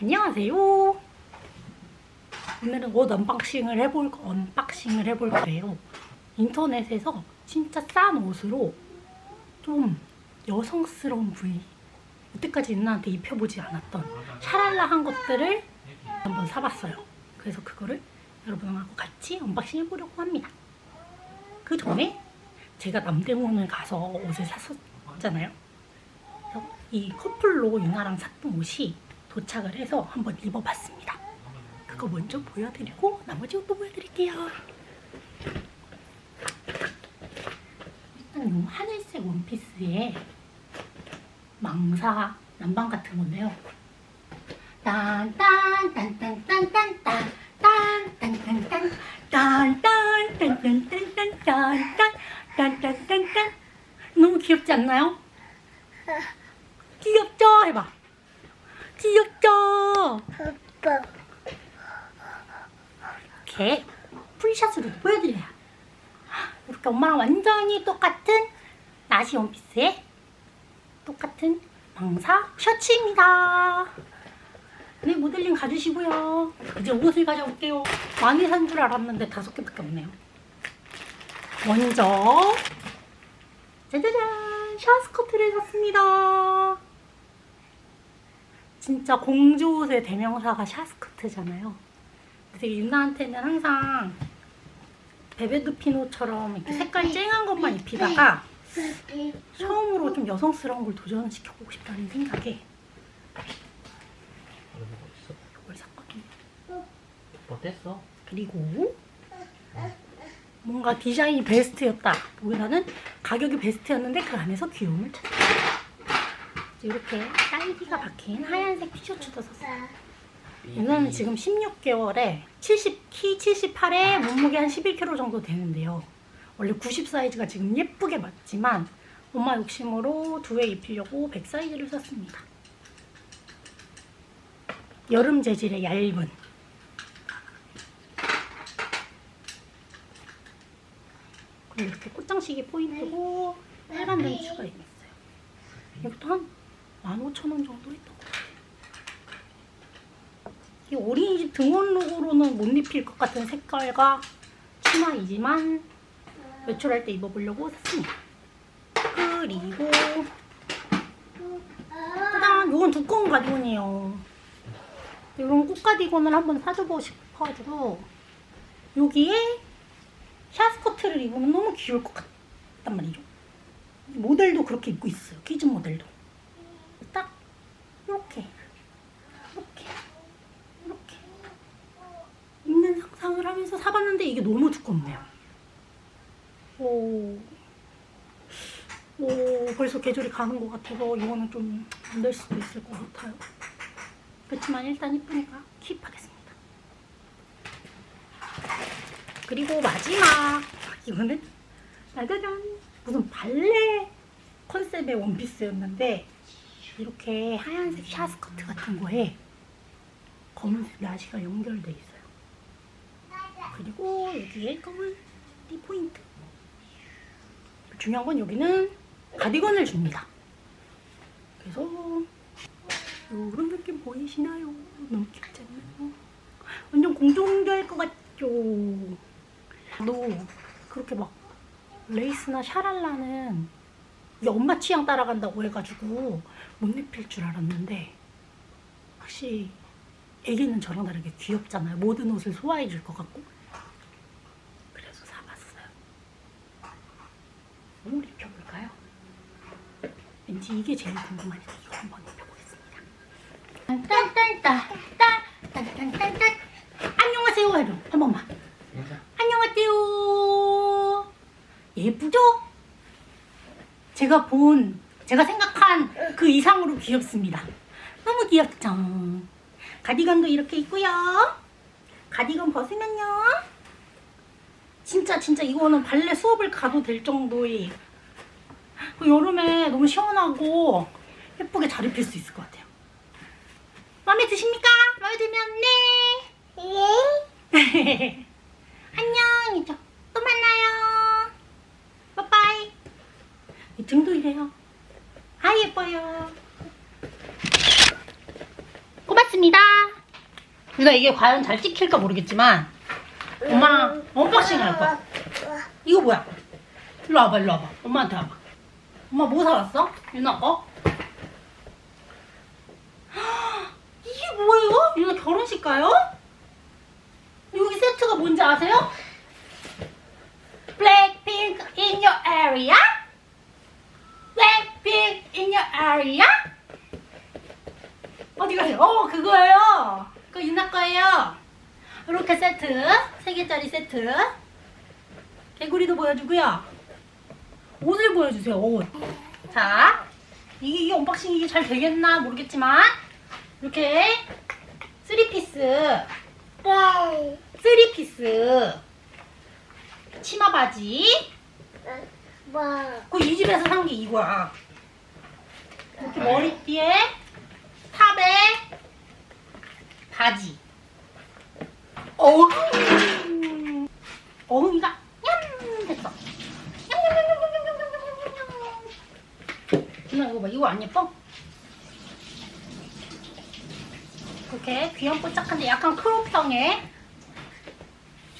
안녕하세요. 오늘은 옷 언박싱을 해볼 거- 언박싱을 해볼 거예요. 인터넷에서 진짜 싼 옷으로 좀 여성스러운 부위 여태까지 누나한테 입혀보지 않았던 샤랄라한 것들을 한번 사봤어요. 그래서 그거를 여러분하고 같이 언박싱 해보려고 합니다. 그 전에 제가 남대문을 가서 옷을 샀었잖아요. 이 커플로 유나랑 샀던 옷이 도착을 해서 한번 입어봤습니다. 그거 먼저 보여드리고 나머지 옷도 보여드릴게요. 일단 이 하늘색 원피스에 망사 남방 같은 건데요. 딴딴딴딴딴딴딴 딴딴딴딴 딴딴딴딴딴딴딴딴딴딴 너무 귀엽지 않나요? 귀엽죠? 해봐. 귀엽죠? 아빠 이렇게 풀샷으로 보여드려요. 이렇게 엄마랑 완전히 똑같은 나시 원피스에 똑같은 망사 셔츠입니다. 네, 모델링 가주시고요. 이제 옷을 가져올게요. 많이 산 줄 알았는데 다섯 개밖에 없네요. 먼저 짜자잔 샤스커트를 샀습니다. 진짜 공주 옷의 대명사가 샤스커트잖아요. 되게 유나한테는 항상 베베드피노처럼 이렇게 색깔 쨍한 것만 입히다가 처음으로 좀 여성스러운 걸 도전시켜보고 싶다는 생각에 이걸 샀거든요. 어땠어? 그리고 뭔가 디자인이 베스트였다. 보기보다는 가격이 베스트였는데 그 안에서 귀여움을 찾았어요. 이렇게 딸기가 박힌 하얀색 티셔츠도 샀어요. 유나는 지금 16개월에 70, 키 78에 몸무게 한 11kg 정도 되는데요. 원래 90 사이즈가 지금 예쁘게 맞지만 엄마 욕심으로 두 회 입히려고 100 사이즈를 샀습니다. 여름 재질의 얇은 그리고 이렇게 꽃장식이 포인트고 빨간 벤츠가 있어요. 이것도 한 15,000원 정도 했던 것 같아요. 이 어린이집 등원 룩으로는 못 입힐 것 같은 색깔과 치마이지만 외출할 때 입어보려고 샀습니다. 그리고 짜잔! 이건 두꺼운 가디건이에요. 이런 꽃 가디건을 한번 사줘보고 싶어가지고 여기에 샤스커트를 입으면 너무 귀여울 것 같단 말이죠. 모델도 그렇게 입고 있어요. 키즈 모델도. 딱 이렇게 이렇게 이렇게 입는 상상을 하면서 사봤는데 이게 너무 두껍네요. 오, 오 벌써 계절이 가는 것 같아서 이거는 좀 안 될 수도 있을 것 같아요. 그렇지만 일단 이쁘니까 킵하겠습니다. 그리고 마지막 이거는 짜자잔 무슨 발레 컨셉의 원피스였는데 이렇게 하얀색 샤스커트 같은 거에 검은색 나시가 연결돼 있어요. 그리고 여기에 검은 띠 포인트. 중요한 건 여기는 가디건을 줍니다. 그래서 이런 느낌 보이시나요? 너무 귀엽지 않나요? 완전 공주공주할 것 같죠? 너 그렇게 막 레이스나 샤랄라는 엄마 취향 따라간다고 해가지고 못 입힐 줄 알았는데 확실히 애기는 저랑 다르게 귀엽잖아요. 모든 옷을 소화해 줄 것 같고 그래서 사봤어요. 뭘 입혀볼까요? 왠지 이게 제일 궁금하니까 이거 한번 입혀보겠습니다. 딴딴딴딴딴딴딴딴 안녕하세요 해줘 한 번만. 안녕하세요. 예쁘죠? 제가 본, 제가 생각한 그 이상으로 귀엽습니다. 너무 귀엽죠? 가디건도 이렇게 있고요. 가디건 벗으면요. 진짜 진짜 이거는 발레 수업을 가도 될 정도의 그 여름에 너무 시원하고 예쁘게 잘 입힐 수 있을 것 같아요. 마음에 드십니까? 마음에 들면 네. 안녕 이죠. 또 만나요. 빠빠이. 이 등도 이래요. 아 예뻐요. 고맙습니다. 유나 이게 과연 잘 찍힐까 모르겠지만 엄마랑 언박싱 할 거야. 이거 뭐야? 일로 와봐, 일로 와봐. 엄마한테 와봐. 엄마 뭐 사왔어? 유나 거? 이게 뭐예요? 유나 결혼식 가요? 여기 세트가 뭔지 아세요? Blackpink in your area? Blackpink in your area? 어디 가세요? 어, 그거예요. 그거 유나 거예요. 이렇게 세트, 세 개짜리 세트. 개구리도 보여주고요. 옷을 보여주세요. 옷. 자, 이게, 이게 언박싱 이게 잘 되겠나 모르겠지만 이렇게 쓰리 피스, 쓰리 피스 치마 바지. 그 이 집에서 산 게 이거야. 이렇게 머리띠에 탑에 바지. 어흥. 어흥이가 먹어봐. 이거 안 예뻐? 이렇게 귀염 뽀짝한데 약간 크롭형의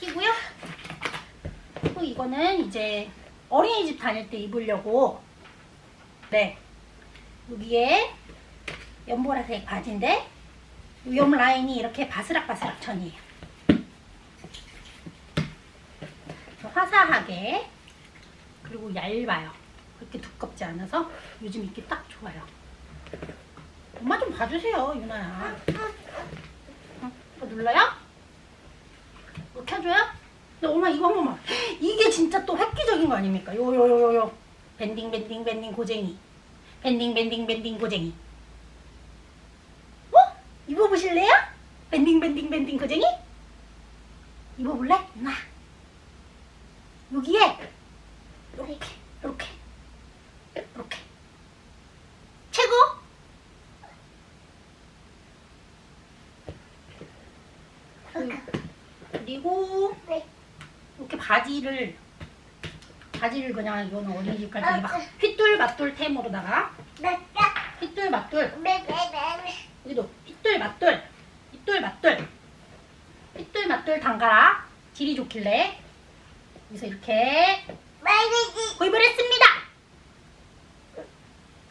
티고요. 또 이거는 이제 어린이집 다닐 때 입으려고 네 여기에 연보라색 바지인데 위험 라인이 이렇게 바스락바스락 천이에요. 화사하게 그리고 얇아요. 그렇게 두껍지 않아서 요즘 입기 딱 좋아요 엄마 좀 봐주세요 유나야 어? 이거 눌러요? 이거 켜줘요? 근데 엄마 이거 한 번만 이게 진짜 또 획기적인 거 아닙니까? 요 요 요 요 요 밴딩 밴딩 밴딩 고쟁이 밴딩 밴딩 밴딩 고쟁이 어? 입어보실래요? 밴딩 밴딩 밴딩 고쟁이? 입어볼래? 나 여기에 이렇게 이렇게 이렇게 최고 그리고 이렇게 바지를 바지를 그냥 이거는 어린이집 갈 때 막 휘뚤마뚤 템으로다가 휘뚤마뚤. 여기도 휘뚤마뚤 휘뚤마뚤 휘뚤마뚤 단가라. 질이 좋길래. 여기서 이렇게 구입을 했습니다.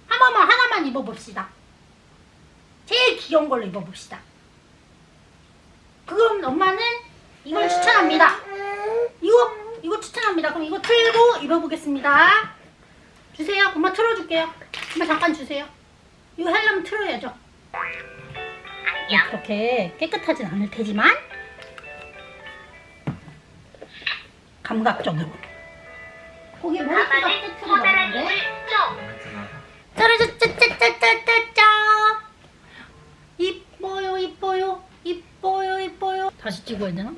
한 번만 하나만 입어봅시다. 제일 귀여운 걸로 입어봅시다. 그럼 엄마는 이걸 추천합니다 이거 이거 추천합니다. 그럼 이거 틀고 입어보겠습니다. 주세요. 엄마 틀어줄게요. 엄마 잠깐 주세요. 이거 하려면 틀어야죠. 그렇게 깨끗하진 않을 테지만 감각적으로. 거기 머리띠가 세트로 나오는데. 짜라짜짜짜짜짜짜. 이뻐요, 이뻐요, 이뻐요, 이뻐요. 다시 찍어야 되나?